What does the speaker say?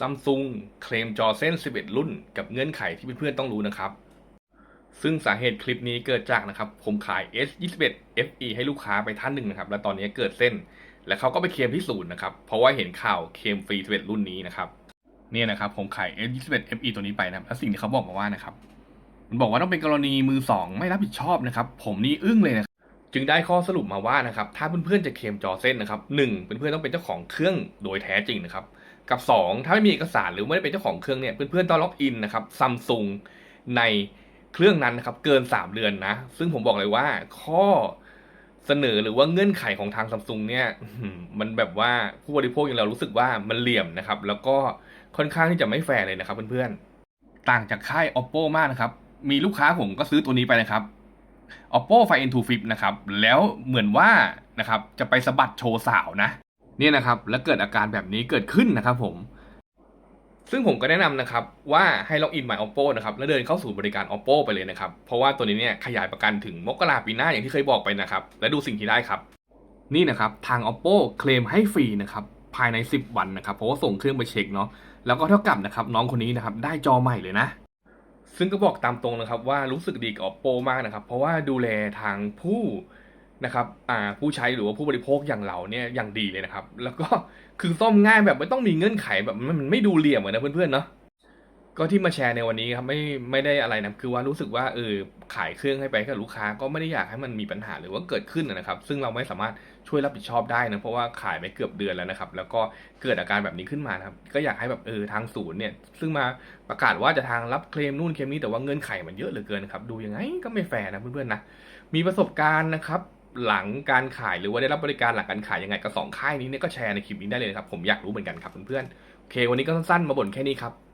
ซัมซุงเคลมจอเส้น 11 รุ่น กับเงื่อนไขที่เพื่อนๆต้องรู้นะครับ ซึ่งสาเหตุคลิปนี้เกิดจากนะครับ ผมขาย S21 FE ให้ลูกค้าไปท่านหนึ่งนะครับ แล้วตอนนี้เกิดเส้น และเขาก็ไปเคลมที่ศูนย์นะครับ เพราะว่าเห็นข่าวเคลมฟรี 11 รุ่นนี้นะครับ เนี่ยนะครับผมขาย S21 FE ตัวนี้ไปนะครับ แล้วสิ่งที่เขาบอกมาว่านะครับ มันบอกว่าต้องเป็นกรณีมือสองไม่รับผิดชอบนะครับ ผมนี่อึ้งเลยนะจึงได้ข้อสรุปมาว่านะครับ ถ้าเพื่อนๆจะเคลมจอเส้นนะครับหนึ่งเพื่อนๆต้องเป็นเจ้าของเครื่องโดยแท้จริงนะครับ กับสองถ้าไม่มีเอกสารหรือไม่ได้เป็นเจ้าของเครื่องเนี่ยเพื่อนๆต้องล็อกอินนะครับซัมซุงในเครื่องนั้นนะครับเกิน 3 เดือนนะ ซึ่งผมบอกเลยว่าข้อเสนอหรือว่าเงื่อนไขของทางซัมซุงเนี่ยมันแบบว่าผู้บริโภคอย่างเรารู้สึกว่ามันเหลี่ยมนะครับ แล้วก็ค่อนข้างที่จะไม่แฟร์เลยนะครับเพื่อนๆ ต่างจากค่าย oppo มากนะครับ มีลูกค้าผมก็ซื้อตัวนี้ไปนะครับ oppo find n2 flip นะครับ แล้วเหมือนว่านะครับจะไปสะบัดโชว์สาวนะ เนี่ยนะครับแล้วเกิดอาการแบบนี้เกิดขึ้นนะครับผม ซึ่งผมก็แนะนำนะครับว่าให้ล็อกอิน My Oppo นะครับแล้วเดินเข้าสู่บริการ Oppo ไปเลยนะครับ เพราะว่าตัวนี้เนี่ยขยายประกันถึงมกราปีหน้าอย่างที่เคยบอกไปนะครับ และดูสิ่งที่ได้ครับ นี่นะครับทาง Oppo เคลมให้ฟรีนะครับภายใน 10 วันนะครับ เพราะว่าส่งเครื่องไปเช็คเนาะแล้วก็เท่ากับนะครับน้องคนนี้นะครับได้จอใหม่เลยนะ ซึ่งก็บอกตามตรงนะครับว่ารู้สึกดีกับ Oppo มากนะครับ เพราะว่าดูแลทางผู้ นะครับผู้ใช้หรือว่าผู้บริโภคอย่างเราเนี่ยอย่างดีเลยนะครับ แล้วก็คือซ่อมง่ายแบบไม่ต้องมีเงื่อนไขแบบมันไม่ดูเหลี่ยมอะนะเพื่อนๆเนาะก็ที่มาแชร์ในวันนี้ครับไม่ไม่ได้อะไรนะคือว่ารู้สึกว่าเออขายเครื่องให้ไปกับลูกค้าก็ไม่ได้อยากให้มันมีปัญหาหรือว่าเกิดขึ้นนะครับ ซึ่งเราไม่สามารถช่วยรับผิดชอบได้นะเพราะว่าขายไปเกือบเดือนแล้วนะครับ แล้วก็เกิดอาการแบบนี้ขึ้นมานะครับ ก็อยากให้แบบเออทางศูนย์เนี่ยซึ่งมาประกาศว่าจะทางรับเคลมนู่นเคลมนี้แต่ว่าเงื่อนไขมันเยอะเหลือเกินครับดูยังไงก็ไม่แฟร์นะเพื่อนๆนะมีประสบการณ์นะครับ หลังการขายหรือว่าได้รับบริการหลังการขายยังไงกับสองค่ายนี้เนี่ยก็แชร์ในคลิปนี้ได้เลยนะครับผมอยากรู้เหมือนกันครับเพื่อนๆโอเค วันนี้ก็สั้นๆมาบ่นแค่นี้ครับ